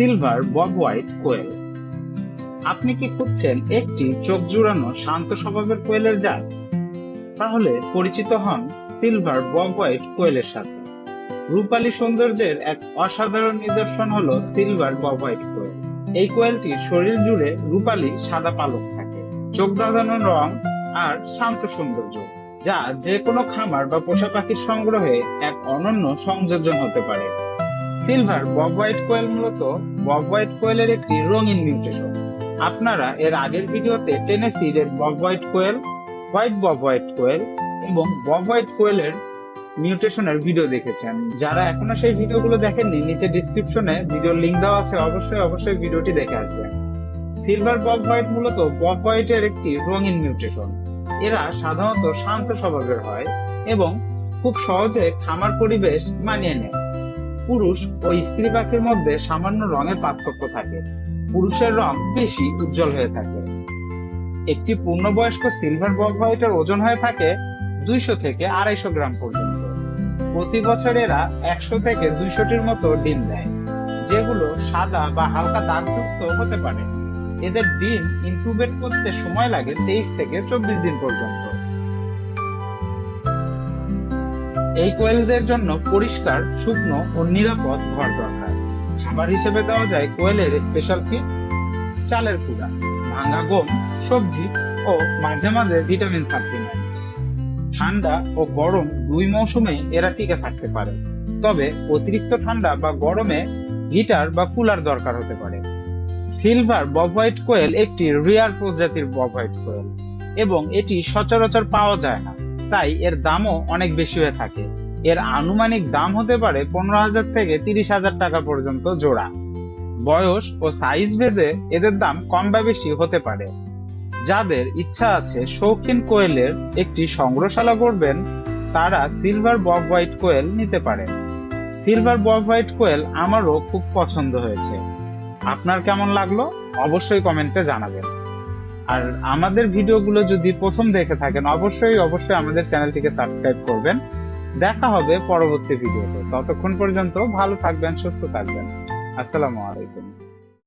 Silver bob white কোয়েল। আপনি কি খুঁজছেন একটি চোখ জুড়ানো শান্ত স্বভাবের কোয়েলের জাত? তাহলে পরিচিত হন সিলভার বব হোয়াইট কোয়েলের সাথে। রূপালী সৌন্দর্যের এক অসাধারণ নিদর্শন হলো সিলভার বব হোয়াইট কোয়েল। এই কোয়েলটির শরীর জুড়ে রূপালী সাদা পালক থাকে। চোখ দাদানো রং আর শান্ত সৌন্দর্য, যা যে কোনো খামার বা পোষা পাখির সংগ্রহে এক অনন্য সংযোজন হতে পারে। সিলভার বব হোয়াইট কোয়েল মূলত বব হোয়াইট কোয়েলের একটি রঙিন মিউটেশন আপনারা এর আগের ভিডিওতে Tennessee red bob white quail, white bob white quail এবং বব হোয়াইট কোয়েলের মিউটেশনের ভিডিও দেখেছেন। যারা এখনও সেই ভিডিওগুলো দেখেননি, নিচে ডিসক্রিপশনে ভিডিওর লিংক দেওয়া আছে, অবশ্যই অবশ্যই ভিডিওটি দেখে আসবেন। সিলভার বব হোয়াইট মূলত বব হোয়াইটের একটি রঙিন মিউটেশন এরা সাধারণত শান্ত স্বভাবের হয় এবং খুব সহজে খামার পরিবেশ মানিয়ে নেয়। পুরুষ ও স্ত্রী পাখির মধ্যে সামান্য রঙের পার্থক্য থাকে। পুরুষের রং বেশি উজ্জ্বল হয়ে থাকে। একটি পূর্ণবয়স্ক সিলভার বব হোয়াইটের ওজন হয়ে থাকে দুইশো থেকে আড়াইশো গ্রাম পর্যন্ত। প্রতি বছর এরা একশো থেকে দুইশোটির মতো ডিম দেয়, যেগুলো সাদা বা হালকা দাগযুক্ত হতে পারে। এদের ডিম ইনকিউবেট করতে সময় লাগে তেইশ থেকে চব্বিশ দিন পর্যন্ত। এই কোয়েলদের জন্য পরিষ্কার, শুকনো ও নিরাপদ ঘর দরকার। খাবার হিসেবে দেওয়া যায় কোয়েলের স্পেশাল ফিড চালের কুড়া ভাঙা গম, সবজি ও মাঝে মাঝে ভিটামিন সাপ্লিমেন্ট ঠান্ডা ও গরম দুই মৌসুমে এরা টিকে থাকতে পারে। তবে অতিরিক্ত ঠান্ডা বা গরমে হিটার বা কুলার দরকার হতে পারে। সিলভার বব হোয়াইট কোয়েল একটি রিয়ার প্রজাতির বব হোয়াইট কোয়েল এবং এটি সচরাচর পাওয়া যায় না। তাই এর দামও অনেক বেশি হয়ে থাকে। এর আনুমানিক দাম হতে পারে পনেরো হাজার থেকে তিরিশ হাজার টাকা পর্যন্ত জোড়া। বয়স ও সাইজ ভেদে এদের দাম কম বা বেশি হতে পারে। যাদের ইচ্ছা আছে শৌখিন কোয়েলের একটি সংগ্রহশালা করবেন, তারা সিলভার বব হোয়াইট কোয়েল নিতে পারেন সিলভার বব হোয়াইট কোয়েল আমারও খুব পছন্দ হয়েছে। আপনার কেমন লাগল? অবশ্যই কমেন্টে জানাবেন। আর আমাদের ভিডিওগুলো যদি প্রথম দেখে থাকেন, অবশ্যই অবশ্যই আমাদের চ্যানেলটিকে সাবস্ক্রাইব করবেন। দেখা হবে পরবর্তী ভিডিওতে। ততক্ষণ পর্যন্ত ভালো থাকবেন, সুস্থ থাকবেন। আসসালামু আলাইকুম।